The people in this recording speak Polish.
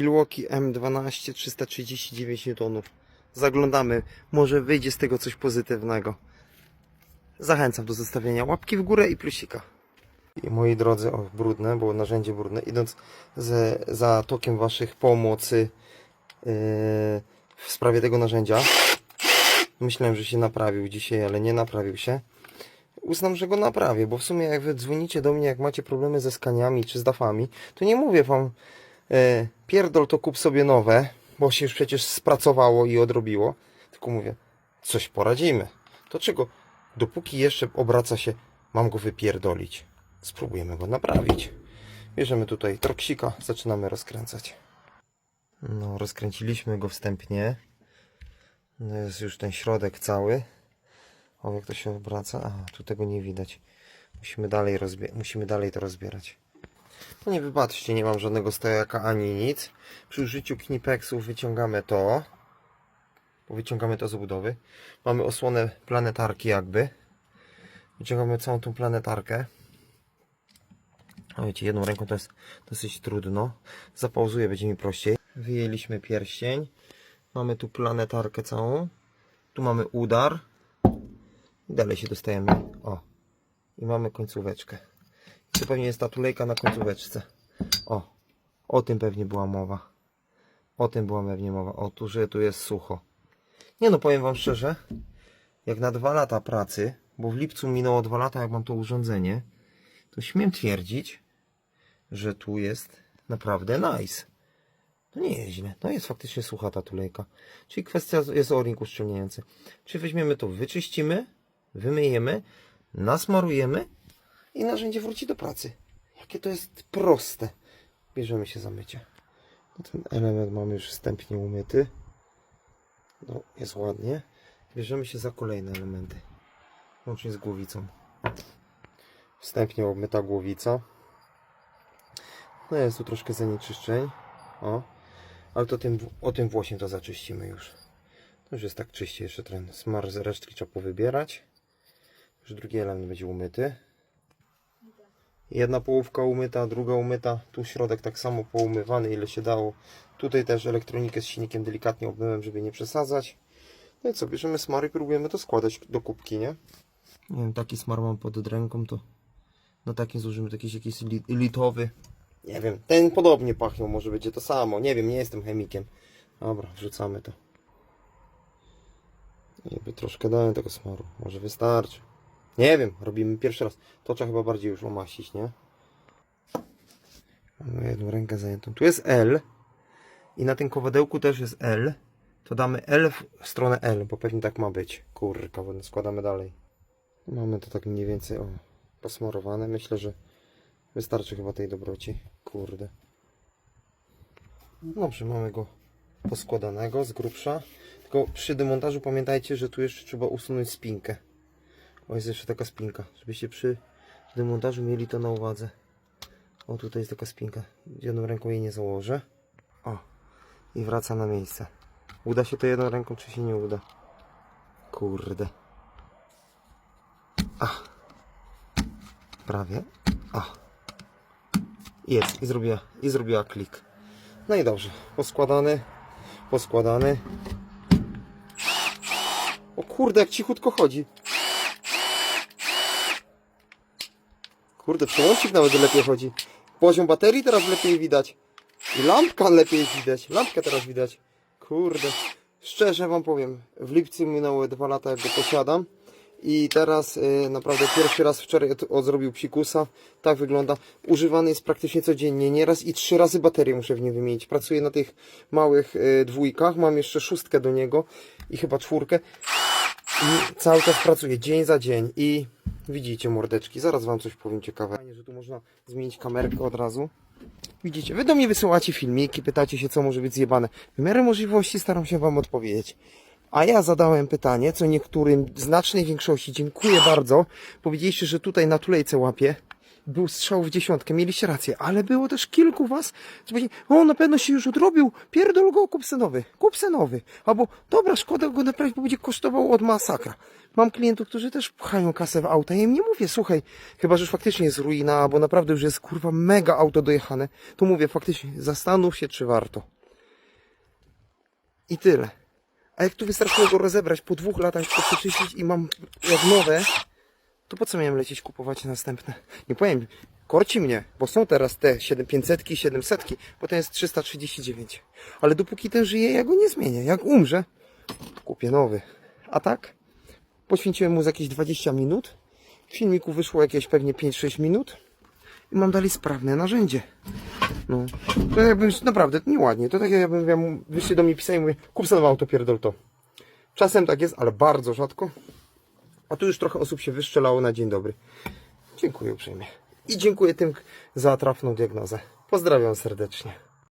Milwaukee M12 339 N. Zaglądamy, może wyjdzie z tego coś pozytywnego. Zachęcam do zostawienia łapki w górę i plusika. I moi drodzy, o brudne, było narzędzie brudne. Idąc ze, za tokiem waszych pomocy yy, w sprawie tego narzędzia, myślałem, że się naprawił dzisiaj, ale nie naprawił się. Uznam, że go naprawię, bo w sumie jak wy dzwonicie do mnie, jak macie problemy ze skaniami czy z dafami, to nie mówię wam pierdol to kup sobie nowe, bo się już przecież spracowało i odrobiło. Tylko mówię, coś poradzimy. To czego? Dopóki jeszcze obraca się, mam go wypierdolić. Spróbujemy go naprawić. Bierzemy tutaj troksika, zaczynamy rozkręcać. No, rozkręciliśmy go wstępnie. No jest już ten środek cały. O, jak to się obraca. A, tu tego nie widać. Musimy dalej, musimy dalej to rozbierać. No nie wybaczcie, nie mam żadnego stojaka ani nic. Przy użyciu knipeksów wyciągamy to. Bo wyciągamy to z obudowy. Mamy osłonę planetarki jakby. Wyciągamy całą tą planetarkę. A wiecie, jedną ręką to jest dosyć trudno. Zapauzuję, będzie mi prościej. Wyjęliśmy pierścień. Mamy tu planetarkę całą. Tu mamy udar. I dalej się dostajemy. O. I mamy końcóweczkę. To pewnie jest ta tulejka na końcóweczce. O. O tym pewnie była mowa. O tym była pewnie mowa. O, tu, że tu jest sucho. Nie no, powiem wam szczerze. Jak na dwa lata pracy, bo w lipcu minęło dwa lata, jak mam to urządzenie, to śmiem twierdzić, że tu jest naprawdę nice. To nie jest źle. No jest faktycznie sucha ta tulejka. Czyli kwestia jest o-ring uszczelniający. Czyli weźmiemy to, wyczyścimy, wymyjemy, nasmarujemy i narzędzie wróci do pracy. Jakie to jest proste. Bierzemy się za mycie. No ten element mamy już wstępnie umyty. No, jest ładnie. Bierzemy się za kolejne elementy. Łącznie z głowicą. Wstępnie obmyta głowica. No jest tu troszkę zanieczyszczeń. O. Ale to tym, o tym włosiem to zaczyścimy już. To już jest tak czyściej. Jeszcze ten smar z resztki trzeba powybierać. Już drugi element będzie umyty. Jedna połówka umyta, druga umyta. Tu środek tak samo poumywany, ile się dało. Tutaj też elektronikę z silnikiem delikatnie obmyłem, żeby nie przesadzać. No i co, bierzemy smar i próbujemy to składać do kubki, nie? Nie wiem, taki smar mam pod ręką, to na takim złożymy jakiś, jakiś li- litowy. Nie wiem, ten podobnie pachniał, może będzie to samo. Nie wiem, nie jestem chemikiem. Dobra, wrzucamy to. Jakby troszkę dałem tego smaru, może wystarczy. Nie wiem, robimy pierwszy raz. To trzeba chyba bardziej już omaścić, nie? Mamy jedną rękę zajętą. Tu jest L. I na tym kowadełku też jest L. To damy L w stronę L, bo pewnie tak ma być. Kurka, składamy dalej. Mamy to tak mniej więcej o, posmarowane. Myślę, że wystarczy chyba tej dobroci. Kurde. Dobrze, mamy go poskładanego z grubsza. Tylko przy demontażu pamiętajcie, że tu jeszcze trzeba usunąć spinkę. O, jest jeszcze taka spinka. Żebyście przy demontażu mieli to na uwadze. O, tutaj jest taka spinka. Jedną ręką jej nie założę. O, i wraca na miejsce. Uda się to jedną ręką, czy się nie uda? Kurde. A. Prawie. A. Jest. I zrobiła, i zrobiła klik. No i dobrze. Poskładany. Poskładany. O kurde, jak cichutko chodzi. Kurde, przełącznik nawet lepiej chodzi. Poziom baterii teraz lepiej widać. I lampka lepiej widać. Lampkę teraz widać. Kurde. Szczerze wam powiem, w lipcu minęły dwa lata jak go posiadam. I teraz y, naprawdę pierwszy raz wczoraj od, odrobił psikusa. Tak wygląda. Używany jest praktycznie codziennie. Nieraz i trzy razy baterię muszę w nim wymienić. Pracuję na tych małych y, dwójkach. Mam jeszcze szóstkę do niego i chyba czwórkę. I cały czas pracuję, dzień za dzień i widzicie mordeczki, zaraz wam coś powiem ciekawe. Fajnie, że tu można zmienić kamerkę od razu. Widzicie, wy do mnie wysyłacie filmiki, pytacie się co może być zjebane. W miarę możliwości staram się wam odpowiedzieć. A ja zadałem pytanie, co niektórym, znacznej większości, dziękuję bardzo. Powiedzieliście, że tutaj na tulejce łapie. Był strzał w dziesiątkę, mieliście rację, ale było też kilku was, co powiedzieli, o na pewno się już odrobił, pierdol go, kup se nowy, kup se nowy, albo dobra, szkoda go naprawić, bo będzie kosztował od masakra. Mam klientów, którzy też pchają kasę w auta, ja im nie mówię, słuchaj, chyba, że już faktycznie jest ruina, bo naprawdę już jest kurwa mega auto dojechane, to mówię, faktycznie, zastanów się, czy warto. I tyle. A jak tu wystarczyło go rozebrać po dwóch latach, przeczyścić i mam jak nowe, to po co miałem lecieć kupować następne? Nie powiem, korci mnie, bo są teraz te 7500, 700, bo ten jest 339. Ale dopóki ten żyje, ja go nie zmienię. Jak umrze, kupię nowy. A tak? Poświęciłem mu z jakieś 20 minut. W filmiku wyszło jakieś pewnie 5-6 minut. I mam dalej sprawne narzędzie. No. To jakbym, naprawdę, nieładnie. To tak jakbym, ja wyście do mnie pisali i mówię, kup sobie nowe auto, pierdol to. Czasem tak jest, ale bardzo rzadko. A tu już trochę osób się wyszczelało na dzień dobry. Dziękuję uprzejmie. I dziękuję tym za trafną diagnozę. Pozdrawiam serdecznie.